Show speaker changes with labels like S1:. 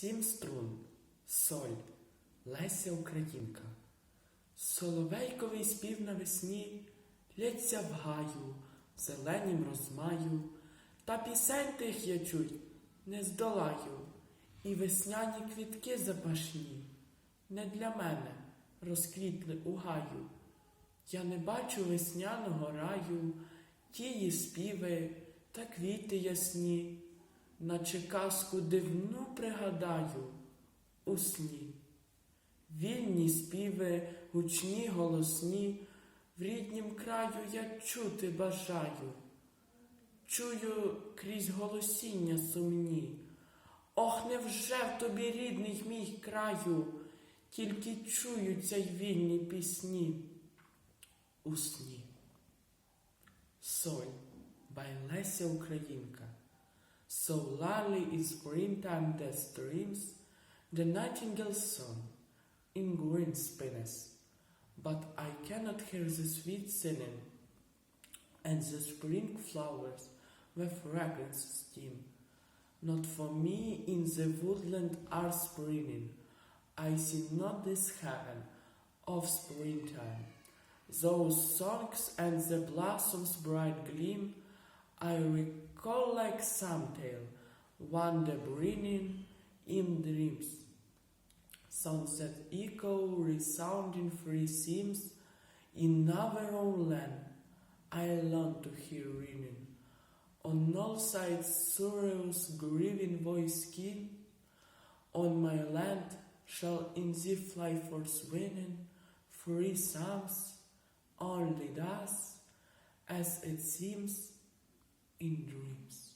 S1: Сім струн, соль, Леся Українка. Соловейковий спів навесні лється в гаю, зеленім розмаю, та пісень тих я чуть не здолаю, і весняні квітки запашні не для мене розквітли у гаю. Я не бачу весняного раю, тії співи та квіти ясні, наче казку дивну пригадаю у сні. Вільні співи, гучні, голосні, в ріднім краю я чути бажаю. Чую крізь голосіння сумні. Ох, невже в тобі рідний мій краю, тільки чуються й вільні пісні у сні. Соль by Леся Українка. So lovely in springtime the streams, the nightingale's song in green spinach, but I cannot hear the sweet singing, and the spring flowers with fragrance steam. Not for me in the woodland are springing, I see not this heaven of springtime. Those songs and the blossoms' bright gleam I recall like some tale, wonder bringing in dreams. That echo, resounding free seems in our own land. I long to hear ringing. On all sides, sorrow's grieving voice keen. On my land shall in thee fly forth winning free psalms, only thus, as it seems in dreams.